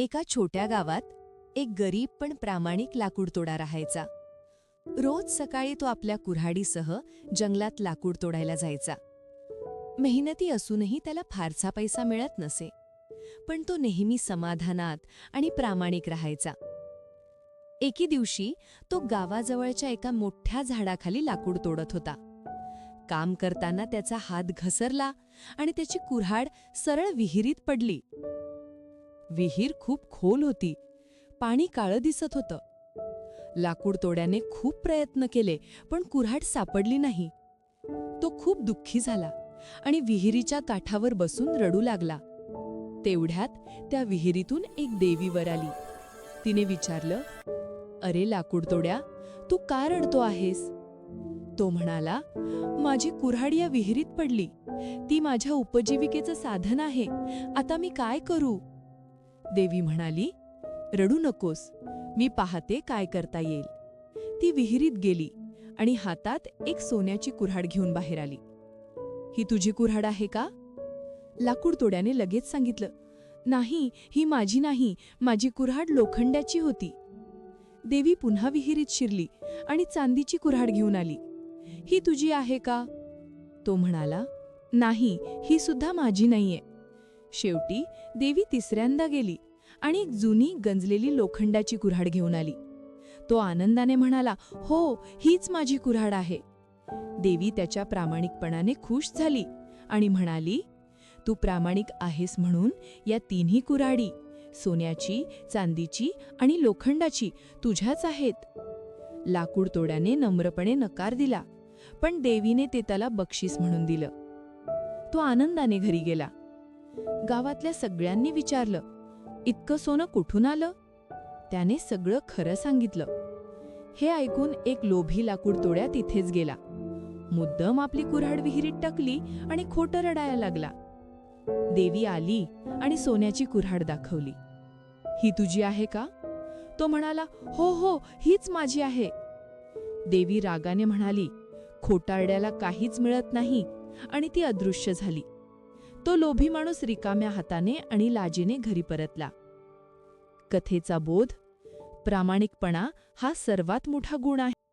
एका छोट्या गावात एक गरीब पण प्रामाणिक लाकूडतोडा राहायचा. रोज सकाळी तो आपल्या कुऱ्हाडीसह जंगलात लाकूड तोडायला जायचा. मेहनती असूनही त्याला फारसा पैसा मिळत नसे पण तो नेहमी समाधानात आणि प्रामाणिक राहायचा. एके दिवशी तो गावाजवळच्या एका मोठ्या झाडाखाली लाकूड तोडत होता. काम करताना त्याचा हात घसरला आणि त्याची कुऱ्हाड सरळ विहिरीत पडली. विहीर खूप खोल होती. पाणी काळं दिसत होतं. लाकूड तोड्याने खूप प्रयत्न केले पण कुऱ्हाड सापडली नाही. तो खूप दुःखी झाला आणि विहिरीच्या काठावर बसून रडू लागला. तेवढ्यात त्या विहिरीतून एक देवीवर आली. तिने विचारलं अरे लाकूड तोड्या तू का रडतो आहेस? तो म्हणाला माझी कुऱ्हाड या विहिरीत पडली. ती माझ्या उपजीविकेचं साधन आहे. आता मी काय करू? देवी म्हणाली रडू नकोस मी पाहते काय करता येईल. ती विहिरीत गेली आणि हातात एक सोन्याची कुऱ्हाड घेऊन बाहेर आली. ही तुझी कुऱ्हाड आहे का? लाकूड तोड्याने लगेच सांगितलं नाही ही माझी नाही माझी कुऱ्हाड लोखंडाची होती. देवी पुन्हा विहिरीत शिरली आणि चांदीची कुऱ्हाड घेऊन आली. ही तुझी आहे का? तो म्हणाला नाही ही सुद्धा माझी नाहीये. शेवटी देवी तिसऱ्यांदा गेली आणि एक जुनी गंजलेली लोखंडाची कुऱ्हाड घेऊन आली. तो आनंदाने म्हणाला हो हीच माझी कुऱ्हाड आहे. देवी त्याच्या प्रामाणिकपणाने खुश झाली आणि म्हणाली तू प्रामाणिक आहेस म्हणून या तिन्ही कुऱ्हाडी सोन्याची चांदीची आणि लोखंडाची तुझ्याच आहेत. लाकूड तोड्याने नम्रपणे नकार दिला पण देवीने ते त्याला बक्षीस म्हणून दिलं. तो आनंदाने घरी गेला. गावातल्या सगळ्यांनी विचारलं इतकं सोनं कुठून आलं? त्याने सगळं खरं सांगितलं. हे ऐकून एक लोभी लाकूड तोड्या तिथेच गेला. मुद्दम आपली कुऱ्हाड विहिरीत टाकली आणि खोटं रडायला लागला. देवी आली आणि सोन्याची कुऱ्हाड दाखवली. ही तुझी आहे का? तो म्हणाला हो हो हीच माझी आहे. देवी रागाने म्हणाली खोटारड्याला काहीच मिळत नाही. आणि ती अदृश्य झाली. तो लोभी माणूस रिकाम्या हाताने आणि लाजीने घरी परतला. कथेचा बोध प्रामाणिकपणा हा सर्वात मोठा गुण आहे.